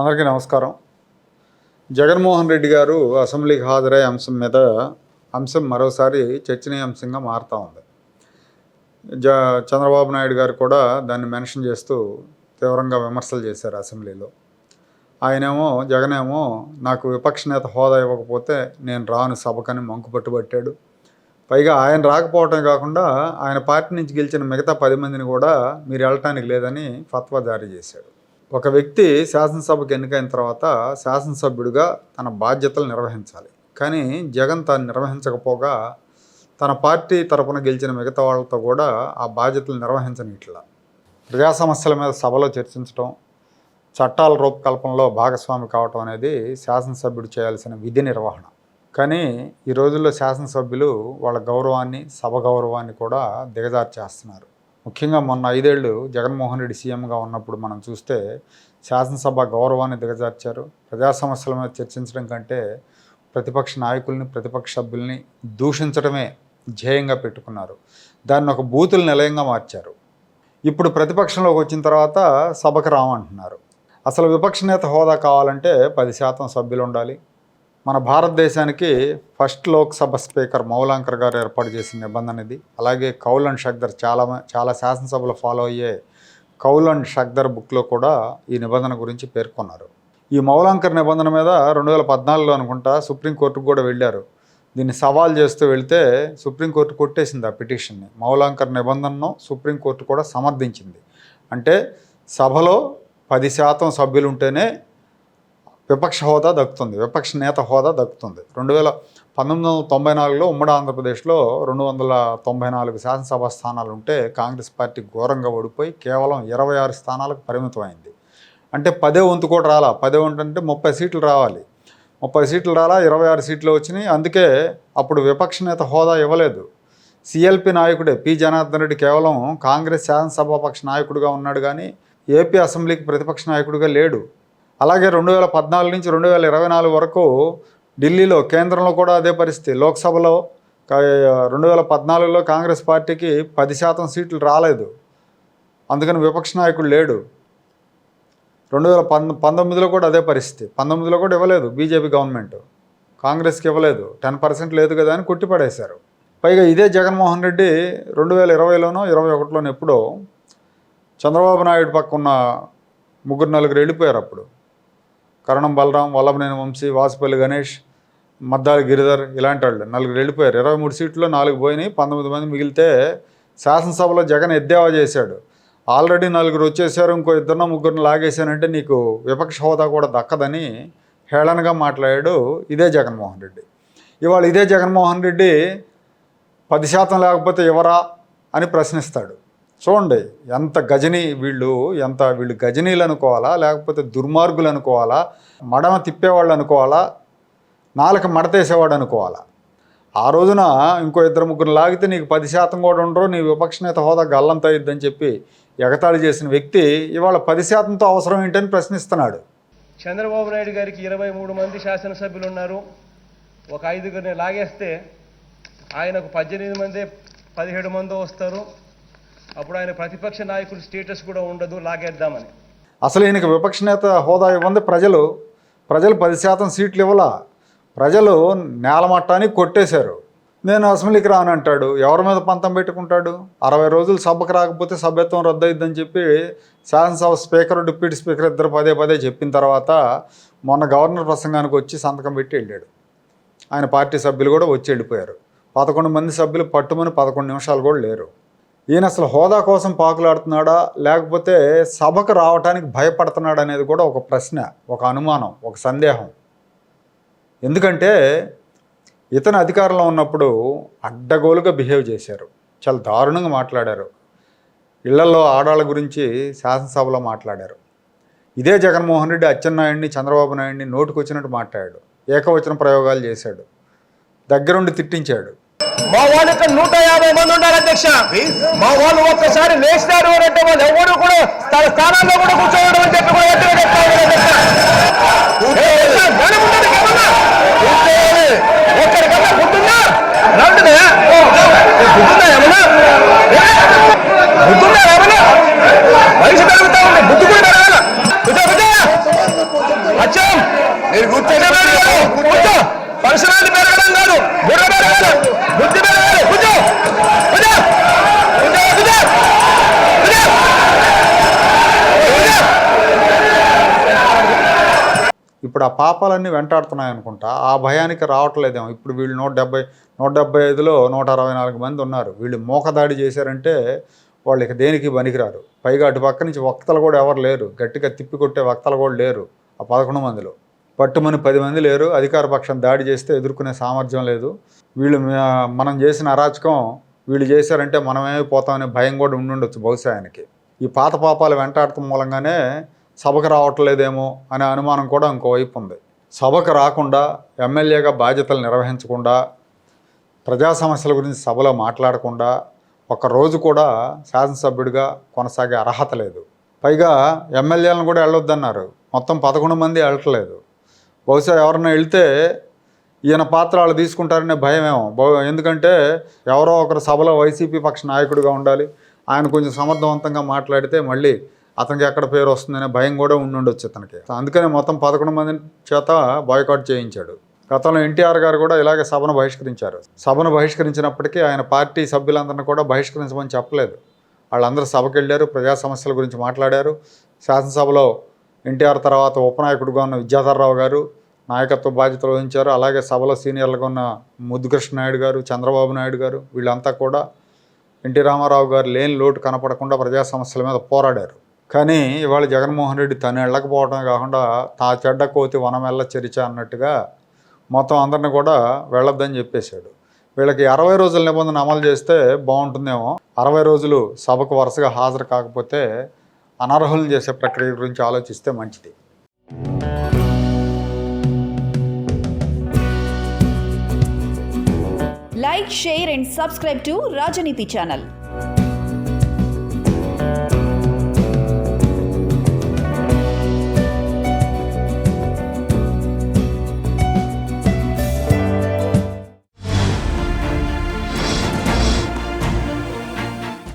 అందరికీ నమస్కారం. జగన్మోహన్ రెడ్డి గారు అసెంబ్లీకి హాజరయ్యే అంశం మీద అంశం మరోసారి చర్చనీయాంశంగా మారుతూ ఉంది. జ చంద్రబాబు నాయుడు గారు కూడా దాన్ని మెన్షన్ చేస్తూ తీవ్రంగా విమర్శలు చేశారు అసెంబ్లీలో. ఆయనేమో జగనేమో నాకు విపక్ష నేత హోదా ఇవ్వకపోతే నేను రాను సభకని మంకు పట్టుబట్టాడు. పైగా ఆయన రాకపోవటమే కాకుండా ఆయన పార్టీ నుంచి గెలిచిన మిగతా పది మందిని కూడా మీరు వెళ్ళటానికి లేదని ఫత్వా జారీ చేశాడు. ఒక వ్యక్తి శాసనసభకు ఎన్నికైన తర్వాత శాసనసభ్యుడిగా తన బాధ్యతలు నిర్వహించాలి. కానీ జగన్ తాను నిర్వహించకపోగా తన పార్టీ తరపున గెలిచిన మిగతా వాళ్ళతో కూడా ఆ బాధ్యతలు నిర్వహించని ఇట్లా ప్రజా సమస్యల మీద సభలో చర్చించడం చట్టాల రూపకల్పనలో భాగస్వామి కావటం అనేది శాసనసభ్యుడు చేయాల్సిన విధి నిర్వహణ. కానీ ఈ రోజుల్లో శాసనసభ్యులు వాళ్ళ గౌరవాన్ని సభ గౌరవాన్ని కూడా దిగజార్చేస్తున్నారు. ముఖ్యంగా మొన్న ఐదేళ్ళు జగన్మోహన్ రెడ్డి సీఎంగా ఉన్నప్పుడు మనం చూస్తే శాసనసభ గౌరవాన్ని దిగజార్చారు. ప్రజా సమస్యల మీద చర్చించడం కంటే ప్రతిపక్ష నాయకుల్ని ప్రతిపక్ష సభ్యుల్ని దూషించడమే ధ్యేయంగా పెట్టుకున్నారు. దాన్ని ఒక బూతుల నిలయంగా మార్చారు. ఇప్పుడు ప్రతిపక్షంలోకి వచ్చిన తర్వాత సభకు రామంటున్నారు. అసలు విపక్ష నేత హోదా కావాలంటే పది శాతం సభ్యులు ఉండాలి. మన భారతదేశానికి ఫస్ట్ లోక్సభ స్పీకర్ మౌలాంకర్ గారు ఏర్పాటు చేసిన నిబంధన ఇది. అలాగే కౌల్ అండ్ షక్దర్ చాలా చాలా శాసనసభలో ఫాలో అయ్యే కౌల్ అండ్ షక్దర్ బుక్లో కూడా ఈ నిబంధన గురించి పేర్కొన్నారు. ఈ మౌలాంకర్ నిబంధన మీద రెండు వేల పద్నాలుగులో అనుకుంటా సుప్రీంకోర్టుకు కూడా వెళ్ళారు. దీన్ని సవాల్ చేస్తూ వెళితే సుప్రీంకోర్టు కొట్టేసింది ఆ పిటిషన్ని. మౌలాంకర్ నిబంధనను సుప్రీంకోర్టు కూడా సమర్థించింది. అంటే సభలో పది శాతం సభ్యులు ఉంటేనే విపక్ష హోదా దక్కుతుంది. విపక్ష నేత హోదా దక్కుతుంది. రెండు వేల పంతొమ్మిది వందల తొంభై నాలుగులో ఉమ్మడి ఆంధ్రప్రదేశ్లో రెండు వందల తొంభై నాలుగు శాసనసభ స్థానాలు ఉంటే కాంగ్రెస్ పార్టీ ఘోరంగా ఓడిపోయి కేవలం ఇరవై ఆరు స్థానాలకు పరిమితమైంది. అంటే పదే వంతు కూడా రాలా. పదే వంతు అంటే ముప్పై సీట్లు రావాలి. ముప్పై సీట్లు రాలా ఇరవై ఆరు సీట్లు వచ్చినాయి. అందుకే అప్పుడు విపక్ష నేత హోదా ఇవ్వలేదు. సిఎల్పి నాయకుడే పి. జనార్దన్ రెడ్డి కేవలం కాంగ్రెస్ శాసనసభాపక్ష నాయకుడిగా ఉన్నాడు కానీ ఏపీ అసెంబ్లీకి ప్రతిపక్ష నాయకుడిగా లేడు. అలాగే రెండు వేల పద్నాలుగు నుంచి రెండు వేల ఇరవై నాలుగు వరకు ఢిల్లీలో కేంద్రంలో కూడా అదే పరిస్థితి. లోక్సభలో రెండు వేల పద్నాలుగులో కాంగ్రెస్ పార్టీకి పది శాతం సీట్లు రాలేదు. అందుకని విపక్ష నాయకుడు లేడు. రెండు వేల పంద పంతొమ్మిదిలో కూడా అదే పరిస్థితి. పంతొమ్మిదిలో కూడా ఇవ్వలేదు బీజేపీ గవర్నమెంట్. కాంగ్రెస్కి ఇవ్వలేదు. టెన్ పర్సెంట్ లేదు కదా అని కొట్టిపడేశారు. పైగా ఇదే జగన్మోహన్ రెడ్డి రెండు వేల ఇరవైలోనో ఇరవై ఒకటిలోనో ఎప్పుడో చంద్రబాబు నాయుడు పక్కన ముగ్గురు నలుగురు వెళ్ళిపోయారు అప్పుడు. కరణం బలరాం వల్లభనేని వంశీ వాసుపల్లి గణేష్ మద్దాలి గిరిధర్ ఇలాంటి వాళ్ళు నలుగురు వెళ్ళిపోయారు. ఇరవై మూడు సీట్లు నాలుగు పోయినాయి. పంతొమ్మిది మంది మిగిలితే శాసనసభలో జగన్ ఎద్దేవా చేశాడు. ఆల్రెడీ నలుగురు వచ్చేసారు. ఇంకో ఇద్దరినో ముగ్గురిని లాగేశానంటే నీకు విపక్ష హోదా కూడా దక్కదని హేళనగా మాట్లాడాడు ఇదే జగన్మోహన్ రెడ్డి. ఇవాళ ఇదే జగన్మోహన్ రెడ్డి పది శాతం లేకపోతే ఎవరా అని ప్రశ్నిస్తాడు. చూడండి ఎంత గజని వీళ్ళు ఎంత వీళ్ళు గజనీలు అనుకోవాలా లేకపోతే దుర్మార్గులు అనుకోవాలా మడమ తిప్పేవాళ్ళు అనుకోవాలా నాలుక మడతేసేవాడు అనుకోవాలా? ఆ రోజున ఇంకో ఇద్దరు ముగ్గురు లాగితే నీకు పది శాతం కూడా ఉండరు నీ విపక్ష నేత హోదా గల్లంత అయ్యిద్దని చెప్పి ఎగతాళి చేసిన వ్యక్తి ఇవాళ పది శాతంతో అవసరం ఏంటని ప్రశ్నిస్తున్నాడు. చంద్రబాబు నాయుడు గారికి ఇరవై మూడు మంది శాసనసభ్యులు ఉన్నారు ఒక ఐదుగురిని లాగేస్తే ఆయనకు పద్దెనిమిది మంది పదిహేడు మంది వస్తారు. అప్పుడు ఆయన ప్రతిపక్ష నాయకుడు స్టేటస్ కూడా ఉండదు లాగేద్దామని. అసలు ఈయనకి విపక్ష నేత హోదా ఇవ్వంది ప్రజలు. ప్రజలు పది శాతం సీట్లు ఇవ్వలా. ప్రజలు నేలమట్టానికి కొట్టేశారు. నేను అసెంబ్లీకి రానంటాడు ఎవరి మీద పంతం పెట్టుకుంటాడు? అరవై రోజులు సభకు రాకపోతే సభ్యత్వం రద్దయిద్దని చెప్పి శాసనసభ స్పీకర్ డిప్యూటీ స్పీకర్ ఇద్దరు పదే పదే చెప్పిన తర్వాత మొన్న గవర్నర్ ప్రసంగానికి వచ్చి సంతకం పెట్టి వెళ్ళాడు. ఆయన పార్టీ సభ్యులు కూడా వచ్చి వెళ్ళిపోయారు. పదకొండు మంది సభ్యులు పట్టుమని పదకొండు నిమిషాలు కూడా లేరు. ఈయన అసలు హోదా కోసం పాకులాడుతున్నాడా? లేకపోతే సభకు రావడానికి భయపడుతున్నాడా అనేది కూడా ఒక ప్రశ్న ఒక అనుమానం ఒక సందేహం. ఎందుకంటే ఇతను అధికారంలో ఉన్నప్పుడు అడ్డగోలుగా బిహేవ్ చేశారు. చాలా దారుణంగా మాట్లాడారు. ఇళ్ళలో ఆడాళ్ళ గురించి శాసనసభలో మాట్లాడారు. ఇదే జగన్మోహన్ రెడ్డి అచ్చెన్నాయుడిని చంద్రబాబు నాయుడిని నోటుకొచ్చినట్టు మాట్లాడాడు. ఏకవచన ప్రయోగాలు చేశాడు. దగ్గరుండి తిట్టించాడు. మా వాళ్ళు ఇక్కడ నూట యాభై మంది ఉన్నారు అధ్యక్ష మా వాళ్ళు ఒక్కసారి లేచినారు అని అంటే వాళ్ళు ఎవరు కూడా తన స్థానాల్లో కూడా కూర్చోవడం అని చెప్పి కూడా గట్టిగా చెప్తా ఉన్నారు అధ్యక్ష. ఆ పాపాలన్నీ వెంటాడుతున్నాయి అనుకుంటా ఆ భయానికి రావట్లేదేమో. ఇప్పుడు వీళ్ళు నూట డెబ్బై నూట డెబ్బై ఐదులో నూట అరవై నాలుగు మంది ఉన్నారు. వీళ్ళు మోకదాడి చేశారంటే వాళ్ళు ఇక దేనికి పనికిరారు? పైగా అటు పక్క నుంచి వక్తలు కూడా ఎవరు లేరు. గట్టిగా తిప్పి కొట్టే వక్తలు కూడా లేరు ఆ పదకొండు మందిలో. పట్టుమని పది మంది లేరు. అధికార పక్షం దాడి చేస్తే ఎదుర్కొనే సామర్థ్యం లేదు. వీళ్ళు మనం చేసిన అరాచకం వీళ్ళు చేశారంటే మనమే పోతామనే భయం కూడా ఉండుండొచ్చు బహుశా ఆయనకి. ఈ పాత పాపాలు వెంటాడటం మూలంగానే సభకు రావట్లేదేమో అనే అనుమానం కూడా ఇంకోవైపు ఉంది. సభకు రాకుండా ఎమ్మెల్యేగా బాధ్యతలు నిర్వహించకుండా ప్రజా సమస్యల గురించి సభలో మాట్లాడకుండా ఒక రోజు కూడా శాసనసభ్యుడిగా కొనసాగే అర్హత లేదు. పైగా ఎమ్మెల్యేలను కూడా వెళ్ళొద్దన్నారు మొత్తం పదకొండు మంది వెళ్ళట్లేదు బహుశా ఎవరైనా వెళ్తే ఈయన పాత్ర వాళ్ళు తీసుకుంటారనే భయమేమో. ఎందుకంటే ఎవరో ఒకరు సభలో వైసీపీ పక్ష నాయకుడిగా ఉండాలి. ఆయన కొంచెం సమర్థవంతంగా మాట్లాడితే మళ్ళీ అతనికి ఎక్కడ పేరు వస్తుందనే భయం కూడా ఉండుండొచ్చు అతనికి అందుకనే మొత్తం పదకొండు మంది చేత బాయ్కాట్ చేయించాడు. గతంలో ఎన్టీఆర్ గారు కూడా ఇలాగే సభను బహిష్కరించారు. సభను బహిష్కరించినప్పటికీ ఆయన పార్టీ సభ్యులందరినీ కూడా బహిష్కరించమని చెప్పలేదు. వాళ్ళందరూ సభకి వెళ్ళారు ప్రజా సమస్యల గురించి మాట్లాడారు. శాసనసభలో ఎన్టీఆర్ తర్వాత ఉపనాయకుడిగా ఉన్న విద్యాధరరావు గారు నాయకత్వ బాధ్యతలు వహించారు. అలాగే సభలో సీనియర్లుగా ఉన్న ముద్దుకృష్ణ నాయుడు గారు చంద్రబాబు నాయుడు గారు వీళ్ళంతా కూడా ఎన్టీ రామారావు గారు లేని లోటు కనపడకుండా ప్రజా సమస్యల మీద పోరాడారు. కానీ ఇవాళ జగన్మోహన్ రెడ్డి తను వెళ్ళకపోవడం కాకుండా తా చెడ్డ కోతి వనమెల్ల చరిచ అన్నట్టుగా మొత్తం అందరిని కూడా వెళ్ళొద్దని చెప్పేశాడు. వీళ్ళకి అరవై రోజుల నిబంధన అమలు చేస్తే బాగుంటుందేమో. అరవై రోజులు సభకు వరుసగా హాజరు కాకపోతే అనర్హులను చేసే ప్రక్రియ గురించి ఆలోచిస్తే మంచిది. Like share and subscribe to Rajaneeti channel